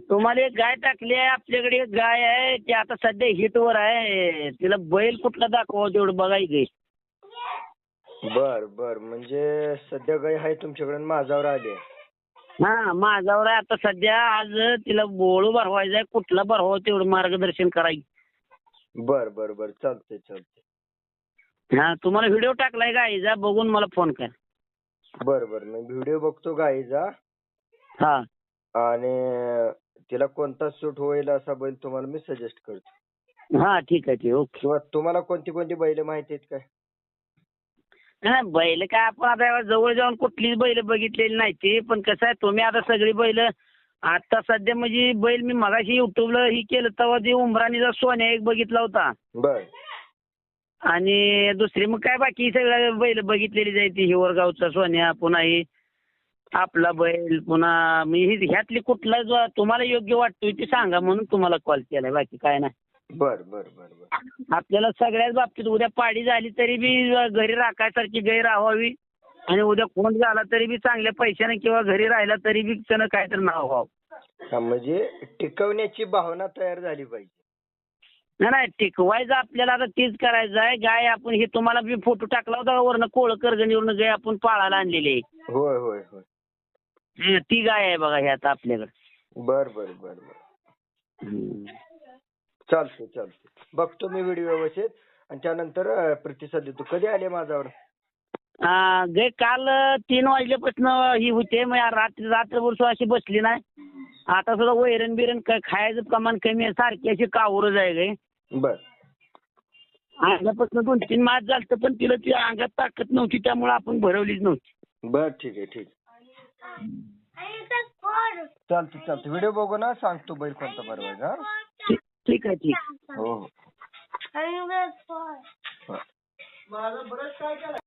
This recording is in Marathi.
तुम्हाला एक गाय टाकली आहे आपल्याकडे एक गाय आहे ती आता सध्या हिटवर आहे. तिला बैल कुठला दाखवा तेवढं बघायचं बर बर. म्हणजे सध्या गाय आहे तुमच्याकडे आणि माझ्यावर आली आहे. हा माझ्यावर आहे. आता सध्या आज तिला बोळू भरवायचा आहे. कुठला भरवावं तेवढं मार्गदर्शन करायचं बर बर बर. चालतंय चालतंय. हा तुम्हाला व्हिडिओ टाकलाय गायचा बघून मला फोन कर. बर बर. मी व्हिडिओ बघतो गाईचा. हा. आणि तिला कोणता सूट होईल असा बैल तुम्हाला मी सजेस्ट करतो. हा ठीक आहे ठीक ओके. किंवा तुम्हाला कोणती कोणती बैल माहिती आहेत काय? नाही बैल काय आपण आता जवळ जाऊन कुठलीच बैल बघितलेली नाही ती पण कसं आहे तुम्ही आता सगळी बैल आता सध्या म्हणजे बैल मी मगाशी युट्यूबला ही केलं तेव्हा ती उमराणीचा सोन्या एक बघितला होता. बर. आणि दुसरी मग काय बाकी सगळ्या बैल बघितलेली ती हिवरगावचा सोन्या पुन्हा ही आपला बैल पुन्हा मी ही- ह्यातली कुठला जो तुम्हाला योग्य वाटतोय ते सांगा म्हणून तुम्हाला कॉल केलाय. बाकी काय नाही. बर बर बर बर. आपल्याला सगळ्याच बाबतीत उद्या पाडी झाली तरी बी घरी राखायसारखी गाय राहावी. आणि उद्या कोण झाला तरी बी चांगल्या पैशाने किंवा घरी राहिला तरी बी त्यानं काहीतरी नाव व्हावं. हा, म्हणजे टिकवण्याची भावना तयार झाली पाहिजे. नाही नाही टिकवायचं आपल्याला आता तीच करायचं आहे. गाय आपण हे तुम्हाला फोटो टाकला होता वरनं? कोळ करगणीवरनं गाय आपण पाळायला आणलेली. आहे होय. हं, ती गाय आहे बघा हे आता आपल्याकडे. बर बर बर बर. चालतंय चालतंय. बघतो मी व्हिडिओ व्यवस्थित. आणि त्यानंतर अं, प्रतिसाद देतो. कधी आले माझ्यावर? आ, गे काल तीन वाजल्यापासून ही होते. मग रात्री रात्रभर सुद्धा अशी बसली नाही. आता सुद्धा वैरण बिरण काय खायचं प्रमाण कमी आहे. सारखी अशी कावरच आहे गे. बर. अंगापासून दोन तीन मास झालं पण तिला ती अंगात ताकद नव्हती. त्यामुळे आपण भरवलीच नव्हती. बर ठीक आहे ठीक चालतं चालतं व्हिडिओ बघू ना. सांगतो बैल कोणता बरोबर हा. ठीक ठीक आहे. ठीक हो. हो. हो.